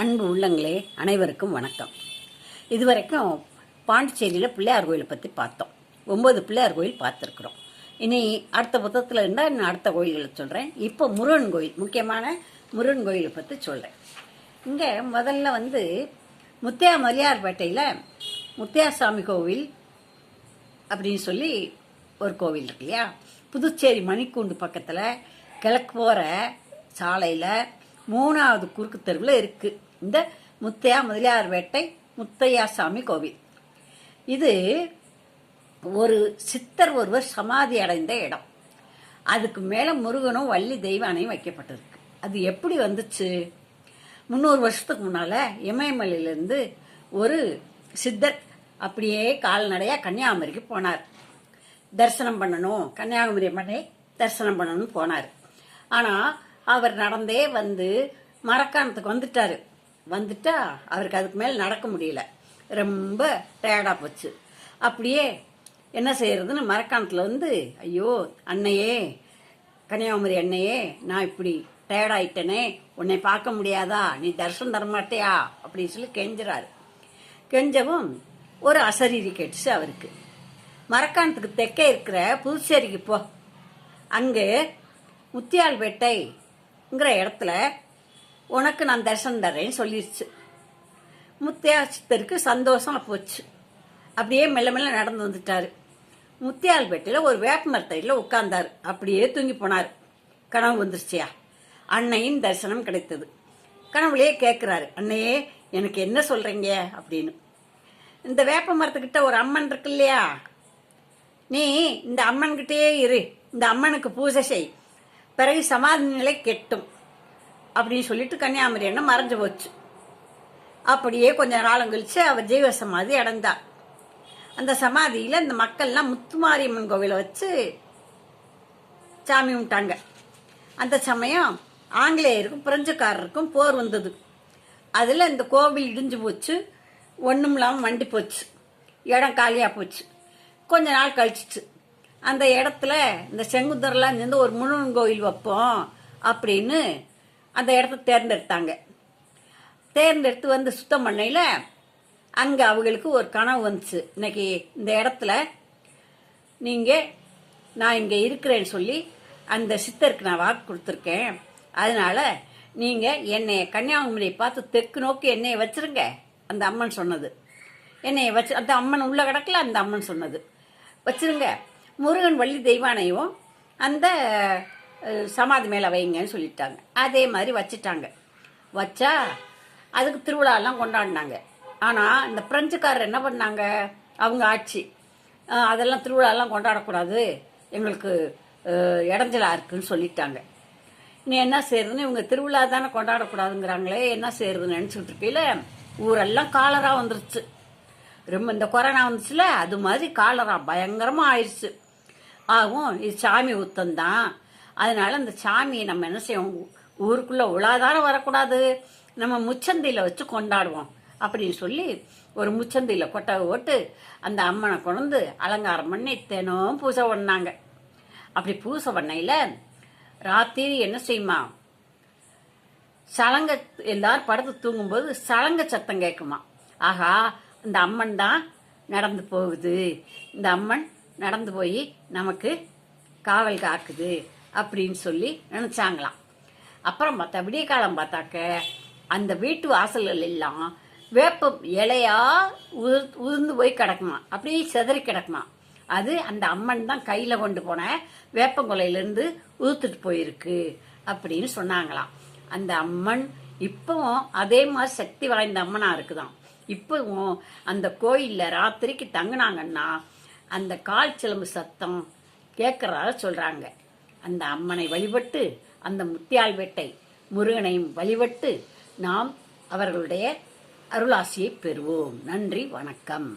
அன்பு உள்ளங்களே அனைவருக்கும் வணக்கம். இதுவரைக்கும் பாண்டிச்சேரியில் பிள்ளையார் கோயிலை பற்றி பார்த்தோம். ஒம்பது பிள்ளையார் கோயில் பார்த்துருக்குறோம். இனி அடுத்த புத்தகத்தில் இருந்தால் இன்னும் அடுத்த கோயில்களை சொல்கிறேன் இப்போ முருகன் கோயில் முக்கியமான முருகன் கோயிலை பற்றி சொல்கிறேன் இங்கே முதல்ல வந்து முத்தியா மரியார்பேட்டையில் முத்தியாசாமி கோவில் அப்படின்னு சொல்லி ஒரு கோவில் இருக்கு இல்லையா? புதுச்சேரி மணிக்கூண்டு பக்கத்தில் கிழக்கு போகிற சாலையில் மூணாவது குறுக்கு தெருவில் இருக்குது இந்த முத்தையா முதலியார் வேட்டை முத்தையா முத்தையாசாமி கோவில். இது ஒரு சித்தர் ஒருவர் சமாதி அடைந்த இடம். அதுக்கு மேலே முருகனும் வள்ளி தெய்வானையும் வைக்கப்பட்டிருக்கு. அது எப்படி வந்துச்சு? முந்நூறு வருஷத்துக்கு முன்னால் இமயமலையிலேருந்து ஒரு சித்தர் அப்படியே கால்நடையாக கன்னியாகுமரிக்கு போனார். தரிசனம் பண்ணணும் கன்னியாகுமரி அம்மனை தரிசனம் பண்ணணும்னு போனார். ஆனால் அவர் நடந்தே வந்து மரக்காணத்துக்கு வந்துட்டாரு. வந்துட்டா அவருக்கு அதுக்கு மேலே நடக்க முடியல. ரொம்ப டயர்டாக போச்சு. அப்படியே என்ன செய்யறதுன்னு மரக்காணத்தில் வந்து ஐயோ அன்னையே கன்னியாகுமரி அன்னையே நான் இப்படி டயர்டாயிட்டனே உன்னை பார்க்க முடியாதா? நீ தரிசனம் தரமாட்டியா? அப்படின்னு சொல்லி கெஞ்சுறாரு. கெஞ்சவும் ஒரு அசரீரி கேட்டுச்சு அவருக்கு. மரக்காணத்துக்கு தெற்கே இருக்கிற புதுச்சேரிக்கு போ. அங்கே முத்தியால்பேட்டை இடத்துல உனக்கு நான் தரிசனம் தர்றேன்னு சொல்லிடுச்சு முத்தியா சித்தருக்கு சந்தோஷம் போச்சு. அப்படியே மெல்ல மெல்ல நடந்து வந்துட்டாரு. முத்தியால்பேட்டையில் ஒரு வேப்ப மரத்தடியில் உட்கார்ந்தார். அப்படியே தூங்கி போனார். கனவு வந்துருச்சியா? அன்னையின் தரிசனம் கிடைத்தது. கனவுலையே கேட்குறாரு அன்னையே எனக்கு என்ன சொல்கிறீங்க அப்படின்னு. இந்த வேப்ப மரத்துக்கிட்ட ஒரு அம்மன் இருக்கு இல்லையா நீ இந்த அம்மன்கிட்டயே இரு. இந்த அம்மனுக்கு பூஜை செய். பிறகு சமாதி நிலை கெட்டும். அப்படின்னு சொல்லிட்டு கன்னியாகுமரி அண்ணன் மறைஞ்சு போச்சு. அப்படியே கொஞ்ச நாளும் கழிச்சு அவர் ஜீவ சமாதி அடைந்தார். அந்த சமாதியில் இந்த மக்கள்லாம் முத்துமாரியம்மன் கோவிலை வச்சு சாமி கும்பிட்டாங்க. அந்த சமயம் ஆங்கிலேயருக்கும் பிரெஞ்சுக்காரருக்கும் போர் வந்தது. அதில் இந்த கோவில் இடிஞ்சு போச்சு. ஒன்றும் இல்லாமல் வண்டி போச்சு. இடம் காலியாக போச்சு. கொஞ்ச நாள் கழிச்சிச்சு. அந்த இடத்துல இந்த செங்குந்தரெலாம் சேர்ந்து ஒரு முருகன் கோயில் வைப்போம் அப்படின்னு அந்த இடத்த தேர்ந்தெடுத்தாங்க. தேர்ந்தெடுத்து வந்து சுத்தம் பண்ணையில் அங்கே அவங்களுக்கு ஒரு கனவு வந்துச்சு. இன்னைக்கு இந்த இடத்துல நீங்கள் நான் இங்கே இருக்கிறேன்னு சொல்லி அந்த சித்தருக்கு நான் வாக்கு கொடுத்துருக்கேன். அதனால நீங்கள் என்னை கன்னியாகுமரியை பார்த்து தெற்கு நோக்கி என்னைய வச்சிருங்க அந்த அம்மன் சொன்னது. என்னைய வச்சு அந்த அம்மன் உள்ள கிடக்கல அந்த அம்மன் சொன்னது. வச்சிருங்க. முருகன் வள்ளி தெய்வானையும் அந்த சமாதி மேலே வைங்கன்னு சொல்லிட்டாங்க. அதே மாதிரி வச்சுட்டாங்க. வச்சா அதுக்கு திருவிழாலாம் கொண்டாடினாங்க. ஆனால் இந்த பிரெஞ்சுக்காரர் என்ன பண்ணாங்க? அவங்க ஆட்சி. அதெல்லாம் திருவிழாலாம் கொண்டாடக்கூடாது. எங்களுக்கு இடைஞ்சலாக இருக்குன்னு சொல்லிட்டாங்க. நீ என்ன செய்யறதுன்னு இவங்க திருவிழா தானே கொண்டாடக்கூடாதுங்கிறாங்களே என்ன செய்யறதுன்னு நினச்சிட்டு இருக்கையில் ஊரெல்லாம் காலரா வந்துருச்சு. ரொம்ப இந்த கொரோனா வந்துச்சுல அது மாதிரி காலரா பயங்கரமாக ஆயிடுச்சு. ஆகும். இது சாமி உத்தம்தான் அதனால அந்த சாமியை நம்ம என்ன செய்வோம்? ஊருக்குள்ள உலாதாரம் வரக்கூடாது. நம்ம முச்சந்தியில வச்சு கொண்டாடுவோம். அப்படின்னு சொல்லி ஒரு முச்சந்தியில கொட்டை ஓட்டு அந்த அம்மனை கொண்டு அலங்காரம் பண்ணி தினம் பூஜை பண்ணாங்க. அப்படி பூஜை பண்ணையில ராத்திரி என்ன செய்யுமா? சலங்க எல்லாரும் படுத்து தூங்கும்போது சலங்க சத்தம் கேட்குமா? ஆஹா இந்த அம்மன் தான் நடந்து போகுது. இந்த அம்மன் நடந்து போய் நமக்கு காவல் காக்குது அப்படின்னு சொல்லி நினைச்சாங்களாம். அப்புறம் பார்த்தா விடிய காலம் பார்த்தாக்க அந்த வீட்டு வாசல்கள் எல்லாம் வேப்பம் இலையா உதிர் உதிர்ந்து போய் கிடக்குமா அப்படியே சிதறி கிடக்குமா அது அந்த அம்மன் தான் கையில் கொண்டு போன வேப்பங்குலையிலேருந்து உதுத்துட்டு போயிருக்கு அப்படின்னு சொன்னாங்களாம். அந்த அம்மன் இப்பவும் அதே மாதிரி சக்தி வாய்ந்த அம்மனாக இருக்குதான் இப்பவும் அந்த கோயிலில் ராத்திரிக்கு தங்குனாங்கன்னா அந்த கால் சிலம்பு சத்தம் கேட்கறதால சொல்றாங்க. அந்த அம்மனை வழிபட்டு அந்த முத்தியால்வேட்டை முருகனையும் வழிபட்டு நாம் அவர்களுடைய அருளாசியை பெறுவோம். நன்றி வணக்கம்.